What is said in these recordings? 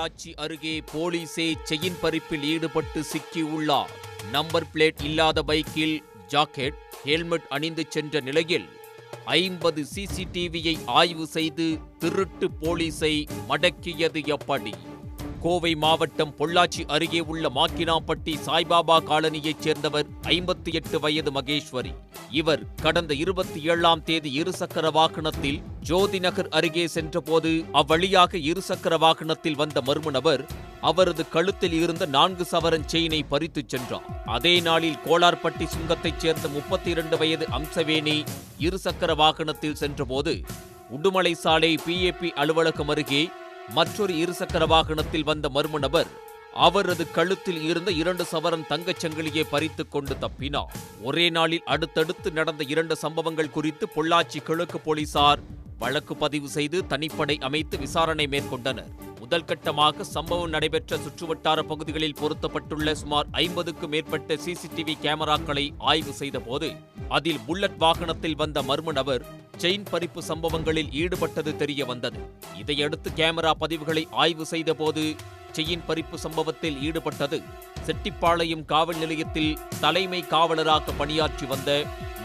பொள்ளாச்சி அருகே போலீசே செயின் பறிப்பில் ஈடுபட்டு சிக்கியுள்ளார் number plate இல்லாத பைக்கில் ஜாக்கெட் ஹெல்மெட் அணிந்து சென்ற நிலையில் ஐம்பது சிசிடிவியை ஆய்வு செய்து திருட்டு போலீஸை மடக்கியது எப்படி? கோவை மாவட்டம் பொள்ளாச்சி அருகே உள்ள மாக்கினாப்பட்டி சாய்பாபா காலனியைச் சேர்ந்தவர் ஐம்பத்தி எட்டு வயது மகேஸ்வரி. இவர் கடந்த இருபத்தி ஏழாம் தேதி இருசக்கர வாகனத்தில் ஜோதி நகர் அருகே சென்றபோது அவ்வழியாக இருசக்கர வாகனத்தில் வந்த மர்ம நபர் அவரது கழுத்தில் இருந்த நான்கு சவரன் செயினை பறித்துச் சென்றார். அதே நாளில் கோலார்பட்டி சுங்கத்தைச் சேர்ந்த முப்பத்தி இரண்டு வயது அம்சவேணி இருசக்கர வாகனத்தில் சென்றபோது உடுமலை சாலை பிஏபி அலுவலகம் அருகே மற்றொரு இருசக்கர வாகனத்தில் வந்த மர்ம நபர் அவரது கழுத்தில் இருந்த இரண்டு சவரன் தங்கச் சங்கிலியை பறித்து கொண்டு தப்பினார். ஒரே நாளில் அடுத்தடுத்து நடந்த இரண்டு சம்பவங்கள் குறித்து பொள்ளாச்சி கிழக்கு போலீசார் வழக்கு பதிவு செய்து தனிப்படை அமைத்து விசாரணை மேற்கொண்டனர். முதல் கட்டமாக சம்பவம் நடைபெற்ற சுற்றுவட்டார பகுதிகளில் பொருத்தப்பட்டுள்ள சுமார் ஐம்பதுக்கும் மேற்பட்ட சிசிடிவி கேமராக்களை ஆய்வு செய்தபோது அதில் புல்லட் வாகனத்தில் வந்த மர்ம நபர் செயின் பறிப்பு சம்பவங்களில் ஈடுபட்டது தெரிய வந்தது இதையடுத்து கேமரா பதிவுகளை ஆய்வு செய்தபோது செயின் பறிப்பு சம்பவத்தில் ஈடுபட்டது. செட்டிப்பாளையம் காவல் நிலையத்தில் தலைமை காவலராக பணியாற்றி வந்த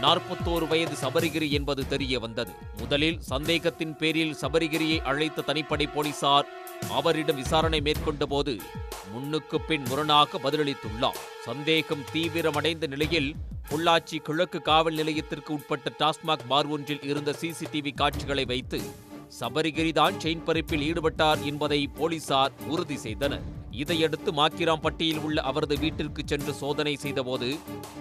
நாற்பத்தோரு வயது சபரிகிரி என்பது தெரிய வந்தது. முதலில் சந்தேகத்தின் பேரில் சபரிகிரியை அழைத்த தனிப்படை போலீசார் அவரிடம் விசாரணை மேற்கொண்ட போது முன்னுக்கு பின் முரணாக பதிலளித்துள்ளார். சந்தேகம் தீவிரமடைந்த நிலையில் பொள்ளாச்சி கிழக்கு காவல் நிலையத்திற்கு உட்பட்ட டாஸ்மாக் பார் ஒன்றில் இருந்த சிசிடிவி காட்சிகளை வைத்து சபரிகிரிதான் செயின் பறிப்பில் ஈடுபட்டார் என்பதை போலீசார் உறுதி செய்தனர். இதையடுத்து மாக்கிராம்பட்டியில் உள்ள அவரது வீட்டிற்கு சென்று சோதனை செய்தபோது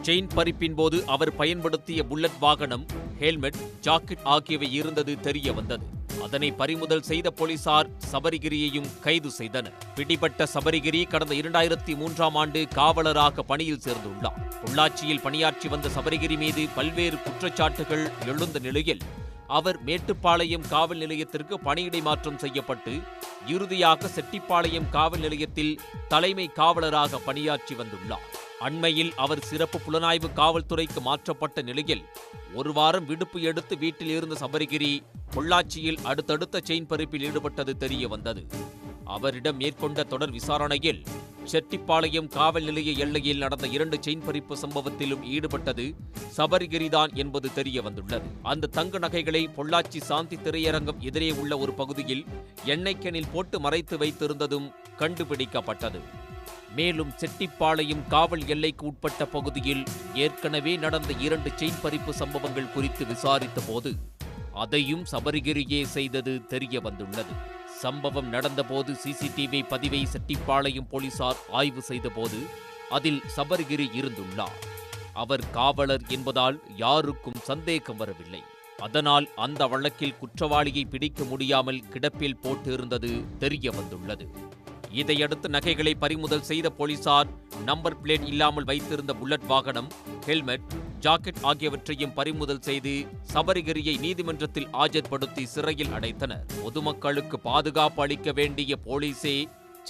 செயின் பறிப்பின் போது அவர் பயன்படுத்திய புல்லட் வாகனம் ஹெல்மெட் ஜாக்கெட் ஆகியவை இருந்தது தெரிய வந்தது. அதனை பறிமுதல் செய்த போலீசார் சபரிகிரியையும் கைது செய்தனர். பிடிபட்ட சபரிகிரி கடந்த இரண்டாயிரத்தி மூன்றாம் ஆண்டு காவலராக பணியில் சேர்ந்துள்ளார். பொள்ளாச்சியில் பணியாற்றி வந்த சபரிகிரி மீது பல்வேறு குற்றச்சாட்டுகள் எழுந்த நிலையில் அவர் மேட்டுப்பாளையம் காவல் நிலையத்திற்கு பணியிடை மாற்றம் செய்யப்பட்டு இறுதியாக செட்டிப்பாளையம் காவல் நிலையத்தில் தலைமை காவலராக பணியாற்றி வந்துள்ளார். அண்மையில் அவர் சிறப்பு புலனாய்வு காவல்துறைக்கு மாற்றப்பட்ட நிலையில் ஒரு வாரம் விடுப்பு எடுத்து வீட்டில் இருந்த சபரிகிரி பொள்ளாச்சியில் அடுத்தடுத்த செயின் பறிப்பில் ஈடுபட்டது தெரிய வந்தது. அவரிடம் மேற்கொண்ட தொடர் விசாரணையில் செட்டிப்பாளையம் காவல் நிலைய எல்லையில் நடந்த இரண்டு செயின் பறிப்பு சம்பவத்திலும் ஈடுபட்டது சபரிகிரிதான் என்பது தெரிய வந்துள்ளது அந்த தங்க நகைகளை பொள்ளாச்சி சாந்தி திரையரங்கம் எதிரே உள்ள ஒரு பகுதியில் எண்ணெய்க்கெனில் போட்டு மறைத்து வைத்திருந்ததும் கண்டுபிடிக்கப்பட்டது. மேலும் செட்டிப்பாளையம் காவல் எல்லைக்கு உட்பட்ட பகுதியில் ஏற்கனவே நடந்த இரண்டு செயின் பறிப்பு சம்பவங்கள் குறித்து விசாரித்த போது அதையும் சபரிகிரியே செய்தது தெரிய வந்துள்ளது சம்பவம் நடந்தபோது சிசிடிவி பதிவை செட்டிப்பாளையம் போலீசார் ஆய்வு செய்தபோது அதில் சபர்கிரி இருந்துள்ளார். அவர் காவலர் என்பதால் யாருக்கும் சந்தேகம் வரவில்லை. அதனால் அந்த வழக்கில் குற்றவாளியை பிடிக்க முடியாமல் கிடப்பில் போட்டிருந்தது தெரிய வந்துள்ளது. இதையடுத்து நகைகளை பறிமுதல் செய்த போலீசார் நம்பர் பிளேட் இல்லாமல் வைத்திருந்த புல்லட் வாகனம் ஹெல்மெட் ஜாக்கெட் ஆகியவற்றையும் பறிமுதல் செய்து சபரிகிரியை நீதிமன்றத்தில் ஆஜர்படுத்தி சிறையில் அடைத்தனர். பொதுமக்களுக்கு பாதுகாப்பு அளிக்க வேண்டிய போலீசே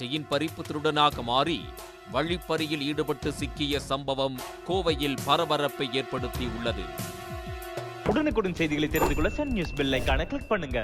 செயின் பறிப்பு திருடனாக மாறி வழிப்பறியில் ஈடுபட்டு சிக்கிய சம்பவம் கோவையில் பரபரப்பை ஏற்படுத்தியுள்ளது. உடனுக்குடன் செய்திகளை தெரிந்து கொள்ள சன் நியூஸ் பெல் ஐகானை கிளிக் பண்ணுங்க.